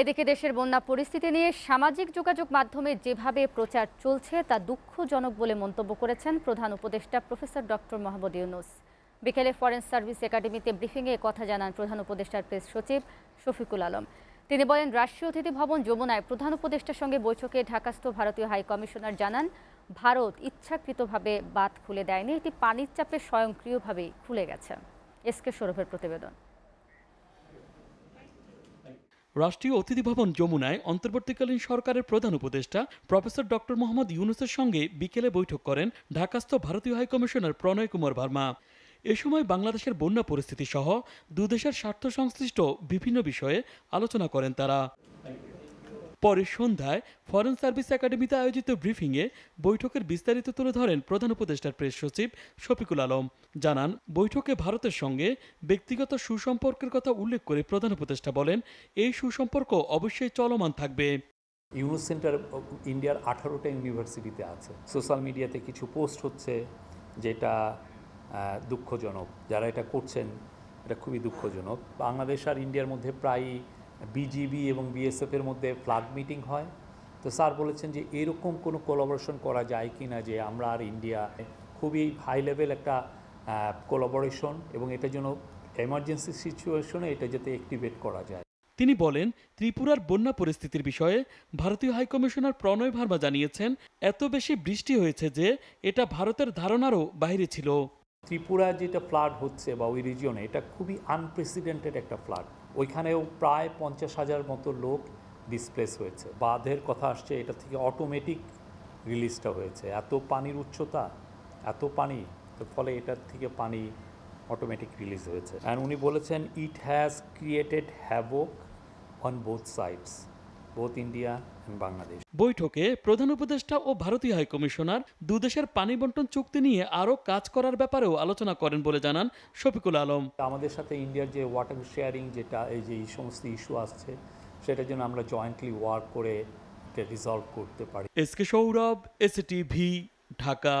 এদিকে দেশের বন্যা পরিস্থিতি নিয়ে সামাজিক যোগাযোগ মাধ্যমে যেভাবে প্রচার চলছে, তা দুঃখজনক বলে মন্তব্য করেছেন প্রধান উপদেষ্টা প্রফেসর ডক্টর মোহাম্মদ ইউনুস। বিকেলে ফরেন সার্ভিস একাডেমিতে ব্রিফিংয়ে কথা জানান প্রধান উপদেষ্টার প্রেস সচিব শফিকুল আলম। তিনি বলেন, রাষ্ট্রীয় অতিথি ভবন যমুনায় প্রধান উপদেষ্টার সঙ্গে বৈঠকে ঢাকাস্থ ভারতীয় হাই কমিশনার জানান, ভারত ইচ্ছাকৃতভাবে বাঁধ খুলে দেয়নি, এটি পানির চাপে স্বয়ংক্রিয়ভাবেই খুলে গেছে। এসকে সৌরভের প্রতিবেদন। রাষ্ট্রীয় অতিথি ভবন যমুনায় অন্তর্বর্তীকালীন সরকারের প্রধান উপদেষ্টা প্রফেসর ডক্টর মোহাম্মদ ইউনুসের সঙ্গে বিকেলে বৈঠক করেন ঢাকাস্থ ভারতীয় হাইকমিশনার প্রণয় কুমার ভার্মা। এ সময় বাংলাদেশের বন্যা পরিস্থিতি সহ দুদেশের স্বার্থ সংশ্লিষ্ট বিভিন্ন বিষয়ে আলোচনা করেন তারা। পরে সন্ধ্যায় ফরেন সার্ভিস একাডেমিতে আয়োজিত ব্রিফিংয়ে বৈঠকের বিস্তারিত তুলে ধরেন প্রধান উপদেষ্টার প্রেস সচিব শফিকুল আলম। জানান, বৈঠকে ভারতের সঙ্গে ব্যক্তিগত সুসম্পর্কের কথা উল্লেখ করে প্রধান উপদেষ্টা বলেন, এই সুসম্পর্ক অবশ্যই চলমান থাকবে। ইউনুস সেন্টার ইন্ডিয়ার আঠারোটা ইউনিভার্সিটিতে আছে। সোশ্যাল মিডিয়াতে কিছু পোস্ট হচ্ছে যেটা দুঃখজনক। যারা এটা করছেন, এটা খুবই দুঃখজনক। বাংলাদেশ আর ইন্ডিয়ার মধ্যে প্রায় বিজিবি এবং বিএসএফ এর মধ্যে ফ্লাগ মিটিং হয়। তো স্যার বলেছেন যে এরকম কোনো কোলাবোরেশন করা যায় কি না যে আমরা আর ইন্ডিয়া খুবই হাই লেভেল একটা কোলাবোরেশন এবং এটার জন্য এমার্জেন্সি সিচুয়েশনে এটা যাতে অ্যাক্টিভেট করা যায়। তিনি বলেন, ত্রিপুরার বন্যা পরিস্থিতির বিষয়ে ভারতীয় হাইকমিশনার প্রণয় ভার্মা জানিয়েছেন, এত বেশি বৃষ্টি হয়েছে যে এটা ভারতের ধারণারও বাইরে ছিল। ত্রিপুরা যেটা ফ্লাড হচ্ছে বা ওই রিজিয়নে এটা খুবই আনপ্রেসিডেন্টেড একটা ফ্লাড ওইখানেও প্রায় পঞ্চাশ হাজার মতো লোক ডিসপ্লেস হয়েছে। বাঁধের কথা আসছে, এটা থেকে অটোমেটিক রিলিজটা হয়েছে। এত পানির উচ্চতা, এত পানি তো ফলে এটার থেকে পানি অটোমেটিক রিলিজ হয়েছে। অ্যান্ড উনি বলেছেন it has created havoc on both sides both India Bangladesh বৈঠকে প্রধান উপদেষ্টা ও ভারতীয় হাইকমিশনার দুদেশের পানি বন্টন চুক্তি নিয়ে আরও কাজ করার ব্যাপারেও আলোচনা করেন বলে জানান শফিকুল আলম। আমাদের সাথে ইন্ডিয়ার যে ওয়াটার শেয়ারিং যেটা এই যে এই সমস্ত ইস্যু আসছে সেটার জন্য আমরা জয়েন্টলি ওয়ার্ক করে রিজলভ করতে পারি। S K Sourav S TV Dhaka.